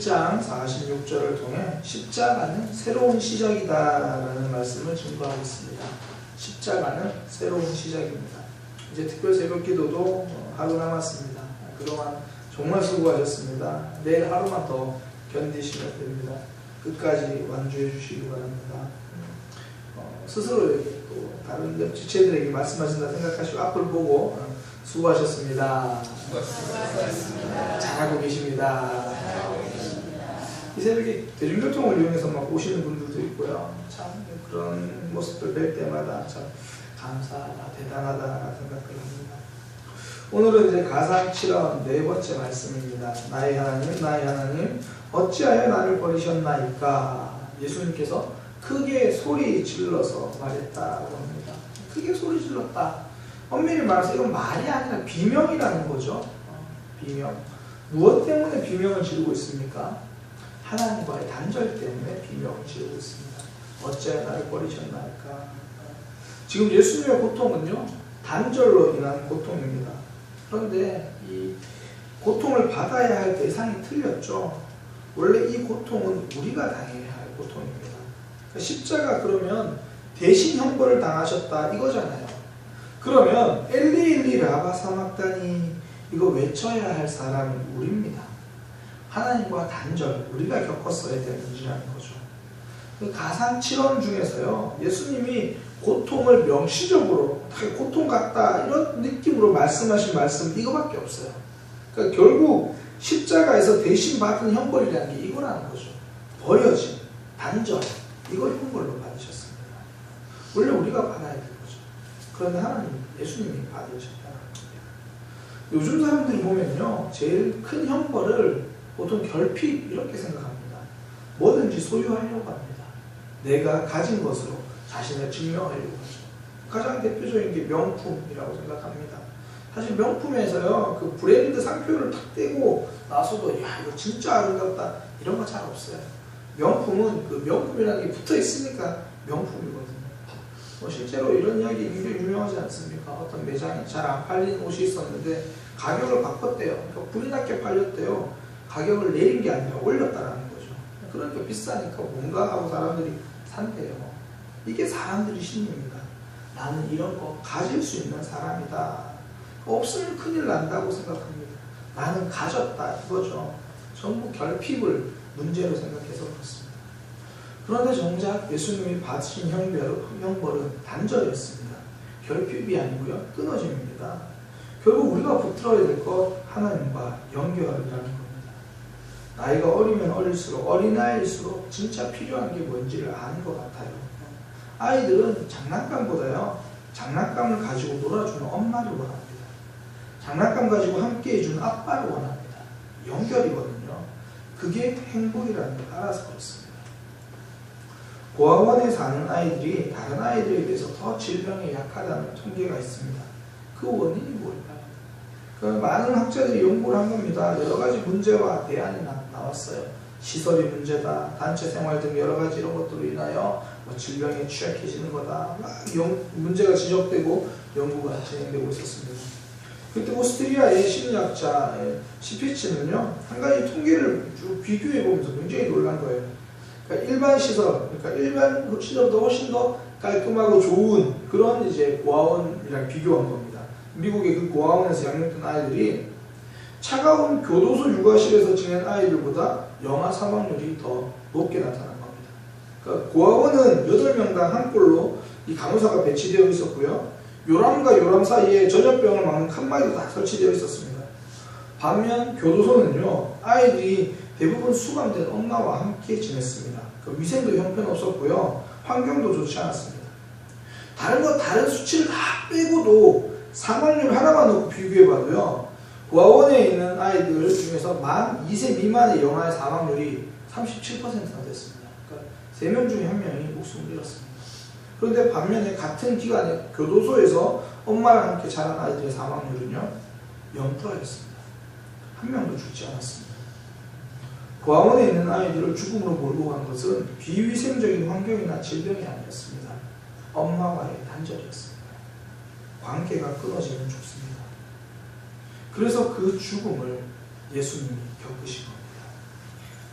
1장 46절을 통해 십자가는 새로운 시작이다라는 말씀을 증거하고 있습니다. 십자가는 새로운 시작입니다. 이제 특별 새벽 기도도 하루 남았습니다. 그동안 정말 수고하셨습니다. 내일 하루만 더 견디시면 됩니다. 끝까지 완주해 주시기 바랍니다. 어, 스스로에게 또 다른 지체들에게 말씀하신다 생각하시고 앞을 보고 어, 수고하셨습니다. 잘하고 계십니다. 이 새벽에 대중교통을 이용해서 막 오시는 분들도 있고요. 참 그런 모습들 뵐 때마다 참 감사하다, 대단하다 생각을 합니다. 오늘은 이제 가상 7원 네 번째 말씀입니다. 나의 하나님, 나의 하나님, 어찌하여 나를 버리셨나이까? 예수님께서 크게 소리 질러서 말했다고 합니다. 크게 소리 질렀다. 엄밀히 말해서 이건 말이 아니라 비명이라는 거죠. 어, 비명. 무엇 때문에 비명을 지르고 있습니까? 하나님과의 단절 때문에 비명을 지르고 있습니다. 어찌하여 나를 버리셨나이까? 지금 예수님의 고통은요, 단절로 인한 고통입니다. 그런데 이 고통을 받아야 할 대상이 틀렸죠. 원래 이 고통은 우리가 당해야 할 고통입니다. 그러니까 십자가 그러면 대신 형벌을 당하셨다 이거잖아요. 그러면 엘리 엘리 라바 사막다니 이거 외쳐야 할 사람은 우리입니다. 하나님과 단절 우리가 겪었어야 될 문제라는 거죠. 그 가상 7원 중에서요 예수님이 고통을 명시적으로 고통 같다 이런 느낌으로 말씀하신 말씀 이거밖에 없어요. 그러니까 결국 십자가에서 대신 받은 형벌이라는 게 이거라는 거죠. 버려진 단절 이걸 형벌로 받으셨습니다. 원래 우리가 받아야 될 거죠. 그런데 하나님 예수님이 받으셨다는 겁니다. 요즘 사람들이 보면요 제일 큰 형벌을 보통 결핍 이렇게 생각합니다. 뭐든지 소유하려고 합니다. 내가 가진 것으로 자신을 증명하려고 하죠. 가장 대표적인 게 명품이라고 생각합니다. 사실 명품에서요, 그 브랜드 상표를 탁 떼고 나서도, 야, 이거 진짜 아름답다. 이런 거 잘 없어요. 명품은 그 명품이라는 게 붙어 있으니까 명품이거든요. 뭐 실제로 이런 이야기 굉장히 유명하지 않습니까? 어떤 매장에 잘 안 팔리는 옷이 있었는데 가격을 바꿨대요. 그러니까 불이 났게 팔렸대요. 가격을 내린 게 아니라 올렸다라는 거죠. 그러니까 비싸니까 뭔가 하고 사람들이 산대요. 이게 사람들이 심리입니다. 나는 이런 거 가질 수 있는 사람이다. 없으면 큰일 난다고 생각합니다. 나는 가졌다. 이거죠. 전부 결핍을 문제로 생각해서 그렇습니다. 그런데 정작 예수님이 받으신 형벌은 단절이었습니다. 결핍이 아니고요. 끊어짐입니다. 결국 우리가 붙들어야 될 것 하나님과 연결이라는 겁니다. 나이가 어리면 어릴수록 어린아이일수록 진짜 필요한 게 뭔지를 아는 것 같아요. 아이들은 장난감보다요. 장난감을 가지고 놀아주는 엄마를 원합니다. 장난감 가지고 함께 해주는 아빠를 원합니다. 연결이거든요. 그게 행복이라는 걸 알아서 그렇습니다. 고아원에 사는 아이들이 다른 아이들에 비해서 더 질병에 약하다는 통계가 있습니다. 그 원인이 뭘까요? 그 많은 학자들이 연구를 한 겁니다. 여러 가지 문제와 대안이 나, 나왔어요. 시설이 문제다, 단체 생활 등 여러 가지 이런 것들로 인하여 뭐 질병에 취약해지는 거다. 막 연, 문제가 지적되고 연구가 진행되고 있었습니다. 그때 오스트리아의 심리학자 시피치는요 한 가지 통계를 쭉 비교해 보면서 굉장히 놀란 거예요. 그러니까 일반 시설, 그러니까 일반 시설보다 훨씬 더 깔끔하고 좋은 그런 이제 고아원이랑 비교한 겁니다. 미국의 그 고아원에서 양육된 아이들이 차가운 교도소 육아실에서 지낸 아이들보다 영아 사망률이 더 높게 나타난 겁니다. 그러니까 고아원은 8명당 한 꼴로 이 간호사가 배치되어 있었고요. 요람과 요람 사이에 전염병을 막는 칸막이도 다 설치되어 있었습니다. 반면 교도소는요, 아이들이 대부분 수감된 엄마와 함께 지냈습니다. 그 위생도 형편없었고요, 환경도 좋지 않았습니다. 다른 거, 다른 수치를 다 빼고도 사망률 하나만 놓고 비교해봐도요, 고아원에 있는 아이들 중에서 만 2세 미만의 영아의 사망률이 37%나 됐습니다. 그러니까 3명 중에 1명이 목숨을. 그런데 반면에 같은 기간에 교도소에서 엄마랑 함께 자란 아이들의 사망률은요 0%였습니다. 한 명도 죽지 않았습니다. 고아원에 있는 아이들을 죽음으로 몰고 간 것은 비위생적인 환경이나 질병이 아니었습니다. 엄마와의 단절이었습니다. 관계가 끊어지면 죽습니다. 그래서 그 죽음을 예수님이 겪으신 겁니다.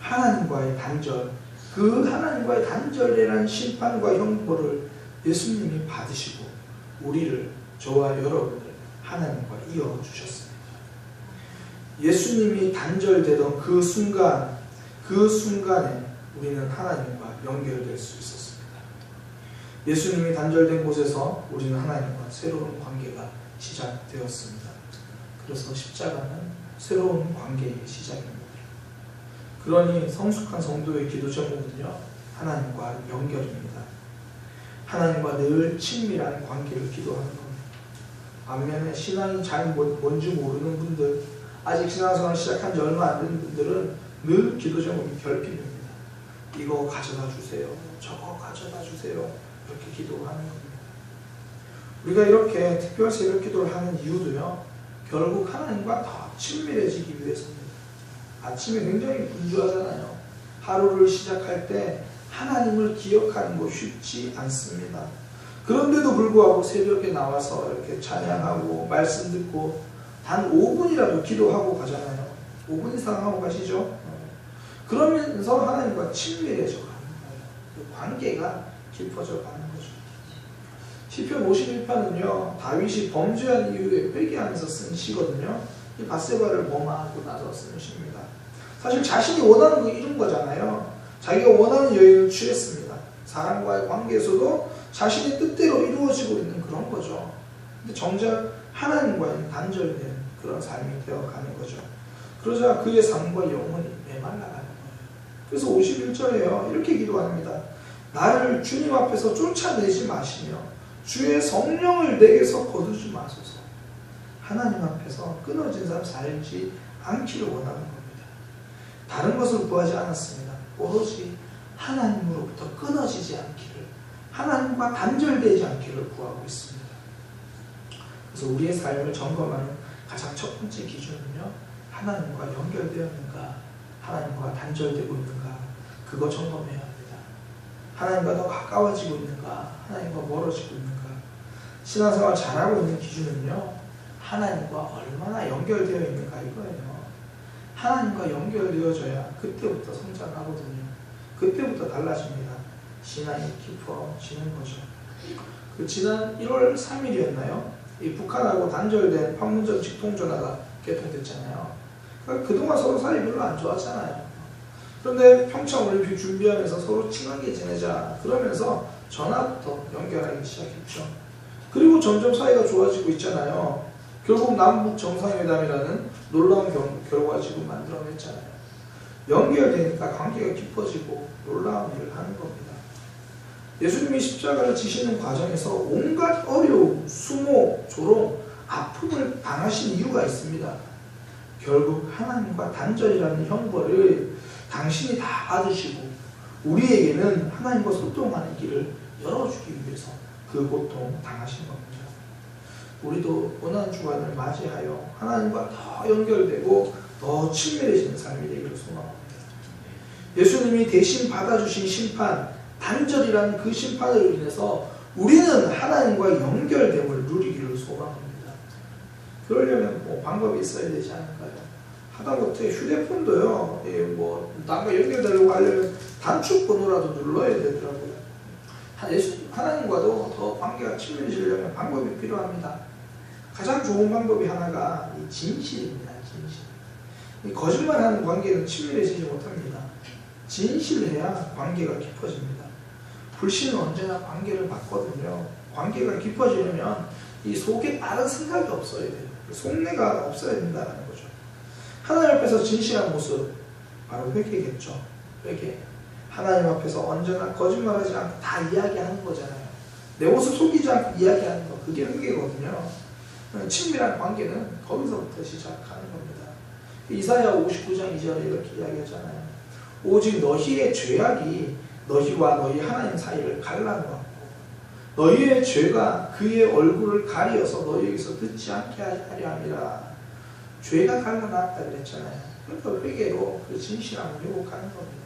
하나님과의 단절, 그 하나님과의 단절이라는 심판과 형벌을 예수님이 받으시고 우리를 저와 여러분을 하나님과 이어 주셨습니다. 예수님이 단절되던 그 순간, 그 순간에 우리는 하나님과 연결될 수 있었습니다. 예수님이 단절된 곳에서 우리는 하나님과 새로운 관계가 시작되었습니다. 그래서 십자가는 새로운 관계의 시작입니다. 그러니 성숙한 성도의 기도 제목은요, 하나님과 연결입니다. 하나님과 늘 친밀한 관계를 기도하는 겁니다. 반면에 신앙이 잘 뭔지 모르는 분들, 아직 신앙생활 시작한 지 얼마 안 된 분들은 늘 기도 제목이 결핍입니다. 이거 가져다 주세요. 저거 가져다 주세요. 이렇게 기도하는 겁니다. 우리가 이렇게 특별 새벽 기도를 하는 이유도요. 결국 하나님과 더 친밀해지기 위해서입니다. 아침에 굉장히 분주하잖아요. 하루를 시작할 때 하나님을 기억하는 거 쉽지 않습니다. 그런데도 불구하고 새벽에 나와서 이렇게 찬양하고 말씀 듣고 단 5분이라도 기도하고 가잖아요. 5분 이상 하고 가시죠? 그러면서 하나님과 친밀해져 가는 거예요. 그 관계가 깊어져 가는 거죠. 시편 51편은요, 다윗이 범죄한 이후에 회개하면서 쓴 시거든요. 이 바세바를 범하고 나서 쓰는 시입니다. 사실 자신이 원하는 거 이룬 거잖아요. 자기가 원하는 여인을 취했습니다. 사람과의 관계에서도 자신의 뜻대로 이루어지고 있는 그런 거죠. 근데 정작 하나님과의 단절된 그런 삶이 되어가는 거죠. 그러자 그의 삶과 영혼이 메말라가는 거예요. 그래서 51절에요. 이렇게 기도합니다. 나를 주님 앞에서 쫓아내지 마시며 주의 성령을 내게서 거두지 마소서. 하나님 앞에서 끊어진 삶 살지 않기를 원하는 겁니다. 다른 것을 구하지 않았습니다. 오로지 하나님으로부터 끊어지지 않기를, 하나님과 단절되지 않기를 구하고 있습니다. 그래서 우리의 삶을 점검하는 가장 첫 번째 기준은요, 하나님과 연결되었는가, 하나님과 단절되고 있는가, 그거 점검해야 합니다. 하나님과 더 가까워지고 있는가, 하나님과 멀어지고 있는가. 신앙생활 잘하고 있는 기준은요, 하나님과 얼마나 연결되어 있는가 이거예요. 하나님과 연결되어져야 그때부터 성장하거든요. 그때부터 달라집니다. 신앙이 깊어지는 거죠. 그 지난 1월 3일이었나요? 이 북한하고 단절된 판문점 직통전화가 개통됐잖아요. 그러니까 그동안 서로 사이 별로 안 좋았잖아요. 그런데 평창 올림픽 준비하면서 서로 친하게 지내자 그러면서 전화부터 연결하기 시작했죠. 그리고 점점 사이가 좋아지고 있잖아요. 결국 남북 정상회담이라는 놀라운 결과 지금 만들어냈잖아요. 연결되니까 관계가 깊어지고 놀라운 일을 하는 겁니다. 예수님이 십자가를 지시는 과정에서 온갖 어려움, 수모, 조롱, 아픔을 당하신 이유가 있습니다. 결국 하나님과 단절이라는 형벌을 당신이 다 받으시고 우리에게는 하나님과 소통하는 길을 열어주기 위해서 그 고통 당하신 겁니다. 우리도 고난 주간을 맞이하여 하나님과 더 연결되고 더 친밀해지는 삶이 되기를 소망합니다. 예수님이 대신 받아주신 심판, 단절이라는 그 심판으로 인해서 우리는 하나님과 연결됨을 누리기를 소망합니다. 그러려면 뭐 방법이 있어야 되지 않을까요? 하다못해 휴대폰도요, 예, 뭐, 남과 연결되려고 하려면 단축 번호라도 눌러야 되더라고요. 예수, 하나님과도 더 관계가 친밀해지려면 방법이 필요합니다. 가장 좋은 방법이 하나가 이 진실입니다. 진실. 이 거짓말하는 관계는 친밀해지지 못합니다. 진실해야 관계가 깊어집니다. 불신은 언제나 관계를 받거든요. 관계가 깊어지려면 이 속에 다른 생각이 없어야 돼요. 속내가 없어야 된다는 거죠. 하나님 앞에서 진실한 모습, 바로 회개겠죠. 회개. 하나님 앞에서 언제나 거짓말하지 않고 다 이야기하는 거잖아요. 내 모습 속이지 않고 이야기하는 거, 그게 회개거든요. 친밀한 관계는 거기서부터 시작하는 겁니다. 이사야 59장 2절에 이렇게 이야기하잖아요. 오직 너희의 죄악이 너희와 너희 하나님 사이를 갈라놓았고 너희의 죄가 그의 얼굴을 가리어서 너희에게서 듣지 않게 하려 함이라. 죄가 갈라놨다 그랬잖아요. 그러니까 회개로 그 진실함을 회복하는 겁니다.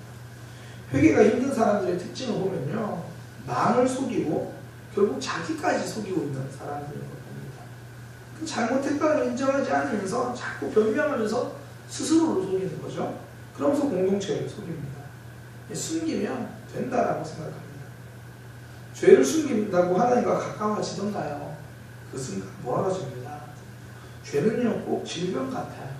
회개가 힘든 사람들의 특징을 보면요. 남을 속이고 결국 자기까지 속이고 있는 겁니다. 그 잘못했다는 인정하지 않으면서 자꾸 변명하면서 스스로를 속이는 거죠. 그러면서 공동체를 속입니다. 숨기면 된다라고 생각합니다. 죄를 숨긴다고 하나님과 가까워지던가요. 그 순간 멀어집니다. 죄는요 꼭 질병 같아요.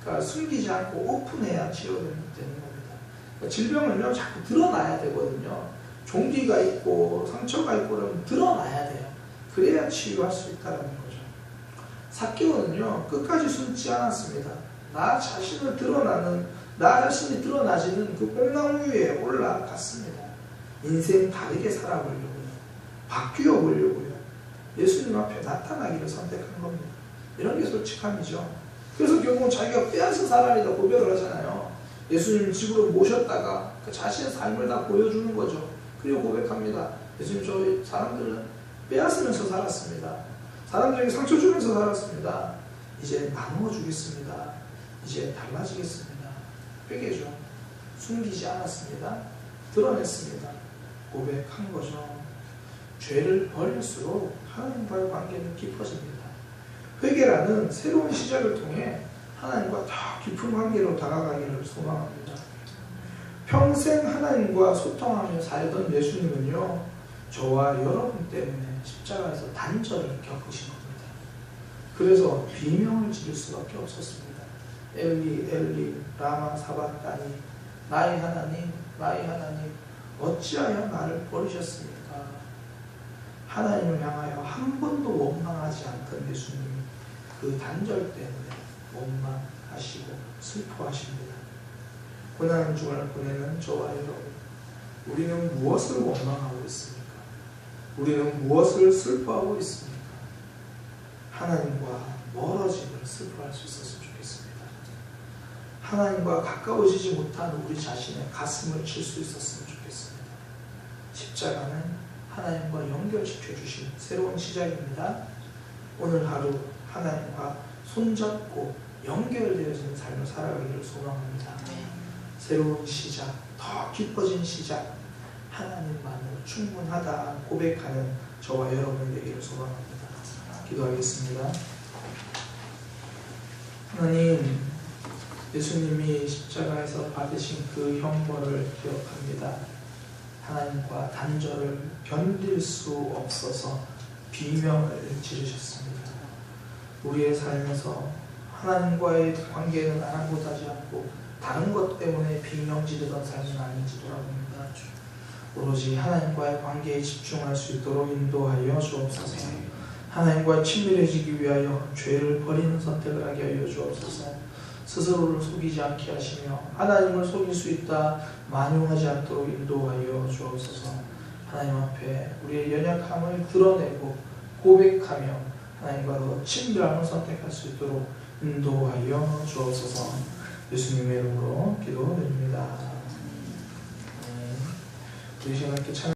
그러니까 숨기지 않고 오픈해야 치료되는 겁니다. 그러니까 질병은요 자꾸 드러나야 되거든요. 종기가 있고 상처가 있고 그러면 드러나야 돼요. 그래야 치유할 수 있다는 거죠. 사기오는요 끝까지 숨지 않았습니다. 나 자신을 드러나는 나 자신이 드러나지는 그 뽕나무 위에 올라갔습니다. 인생 다르게 살아보려고요. 바뀌어 보려고요. 예수님 앞에 나타나기를 선택한 겁니다. 이런 게 솔직함이죠. 그래서 결국 자기가 빼앗은 사람이다 고백을 하잖아요. 예수님 집으로 모셨다가 그 자신의 삶을 다 보여주는 거죠. 그리고 고백합니다. 예수님 저희 사람들은 빼앗으면서 살았습니다. 사람들에게 상처 주면서 살았습니다. 이제 나누어 주겠습니다. 이제 달라지겠습니다. 회개죠. 숨기지 않았습니다. 드러냈습니다. 고백한 거죠. 죄를 버릴수록 하나님과의 관계는 깊어집니다. 회개라는 새로운 시작을 통해 하나님과 더 깊은 관계로 다가가기를 소망합니다. 평생 하나님과 소통하며 살던 예수님은요, 저와 여러분 때문에 십자가에서 단절을 겪으신 겁니다. 그래서 비명을 지를 수밖에 없었습니다. 엘리 엘리 라마 사바다니 나의 하나님 나의 하나님 어찌하여 나를 버리셨습니까? 하나님을 향하여 한 번도 원망하지 않던 예수님이 그 단절 때문에 원망하시고 슬퍼하십니다. 고난의 주간을 보내는 저와 여러분 우리는 무엇을 원망하고 있습니까? 우리는 무엇을 슬퍼하고 있습니까? 하나님과 멀어짐을 슬퍼할 수 있었으면 좋겠습니다. 하나님과 가까워지지 못한 우리 자신의 가슴을 칠 수 있었으면 좋겠습니다. 십자가는 하나님과 연결시켜 주신 새로운 시작입니다. 오늘 하루 하나님과 손잡고 연결되어진 삶을 살아가기를 소망합니다. 새로운 시작, 더 깊어진 시작, 하나님만으로 충분하다 고백하는 저와 여러분이 되기를 소망합니다. 기도하겠습니다. 하나님, 예수님이 십자가에서 받으신 그 형벌을 기억합니다. 하나님과 단절을 견딜 수 없어서 비명을 지르셨습니다. 우리의 삶에서 하나님과의 관계는 아랑곳하지 않고 다른 것 때문에 비명 지르던 삶은 아닌지 돌아봅니다. 오로지 하나님과의 관계에 집중할 수 있도록 인도하여 주옵소서. 하나님과 친밀해지기 위하여 죄를 버리는 선택을 하게 하여 주옵소서. 스스로를 속이지 않게 하시며 하나님을 속일 수 있다 만용하지 않도록 인도하여 주옵소서. 하나님 앞에 우리의 연약함을 드러내고 고백하며 하나님과 더 친밀함을 선택할 수 있도록 인도하여 주옵소서. 예수님의 이름으로 기도드립니다. 이 시간 함께 찬